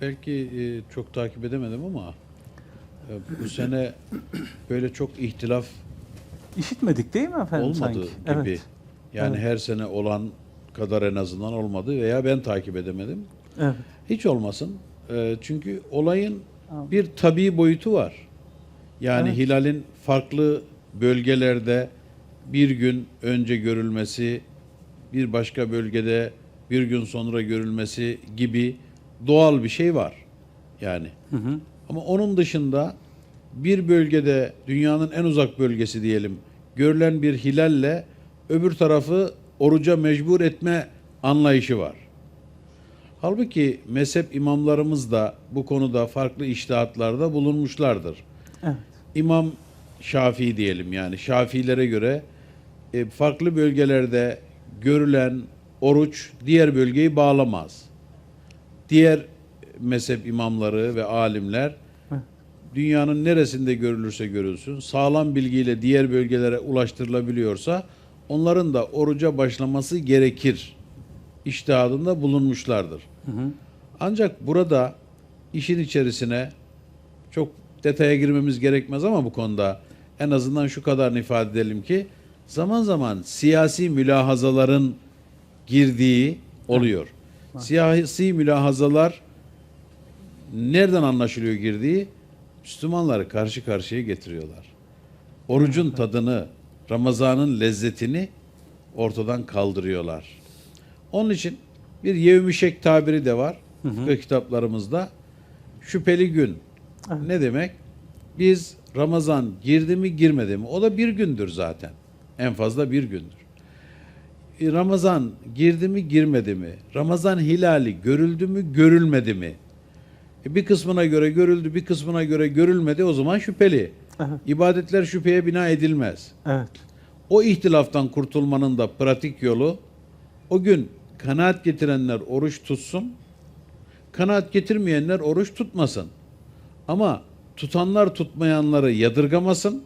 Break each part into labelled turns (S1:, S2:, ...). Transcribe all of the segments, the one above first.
S1: belki e, çok takip edemedim ama e, bu sene böyle çok ihtilaf
S2: İşitmedik değil mi efendim
S1: olmadı
S2: sanki?
S1: gibi.
S2: Evet.
S1: Yani
S2: Evet.
S1: her sene olan kadar en azından olmadı veya ben takip edemedim.
S2: Evet.
S1: Hiç olmasın. E, çünkü olayın
S2: Tamam.
S1: bir tabii boyutu var. Yani
S2: Evet.
S1: hilalin farklı bölgelerde bir gün önce görülmesi, bir başka bölgede bir gün sonra görülmesi gibi doğal bir şey var. Yani
S2: Hı hı.
S1: ama onun dışında bir bölgede dünyanın en uzak bölgesi diyelim görülen bir hilalle öbür tarafı oruca mecbur etme anlayışı var. Halbuki mezhep imamlarımız da bu konuda farklı iştihatlarda bulunmuşlardır.
S2: Evet.
S1: İmam Şafii diyelim yani Şafiilere göre e, farklı bölgelerde görülen oruç diğer bölgeyi bağlamaz. Diğer mezhep imamları ve alimler dünyanın neresinde görülürse görülsün sağlam bilgiyle diğer bölgelere ulaştırılabiliyorsa onların da oruca başlaması gerekir. İçtihadında bulunmuşlardır.
S2: Hı hı.
S1: Ancak burada işin içerisine çok detaya girmemiz gerekmez ama bu konuda en azından şu kadarını ifade edelim ki zaman zaman siyasi mülahazaların girdiği oluyor. Siyasi mülahazalar nereden anlaşılıyor girdiği? Müslümanları karşı karşıya getiriyorlar. Orucun tadını, Ramazan'ın lezzetini ortadan kaldırıyorlar. Onun için bir yevmişek tabiri de var fıkıh kitaplarımızda. Şüpheli gün.
S2: Evet.
S1: Ne demek? Biz Ramazan girdi mi girmedi mi? O da bir gündür zaten. En fazla bir gündür. Ramazan girdi mi girmedi mi? Ramazan hilali görüldü mü görülmedi mi? E, Bir kısmına göre görüldü, bir kısmına göre görülmedi. O zaman şüpheli.
S2: Evet.
S1: İbadetler şüpheye bina edilmez.
S2: Evet.
S1: O ihtilaftan kurtulmanın da pratik yolu o gün kanaat getirenler oruç tutsun, kanaat getirmeyenler oruç tutmasın. Ama tutanlar tutmayanları yadırgamasın,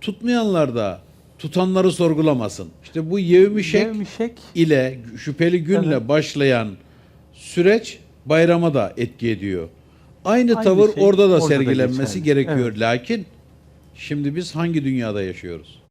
S1: tutmayanlar da tutanları sorgulamasın. İşte bu yevmişek
S2: Yevmişek.
S1: ile şüpheli günle
S2: Evet.
S1: başlayan süreç bayrama da etki ediyor. Aynı,
S2: Aynı
S1: tavır
S2: şey
S1: orada da
S2: orada da
S1: sergilenmesi
S2: geçerli.
S1: gerekiyor.
S2: Evet.
S1: Lakin şimdi biz hangi dünyada yaşıyoruz?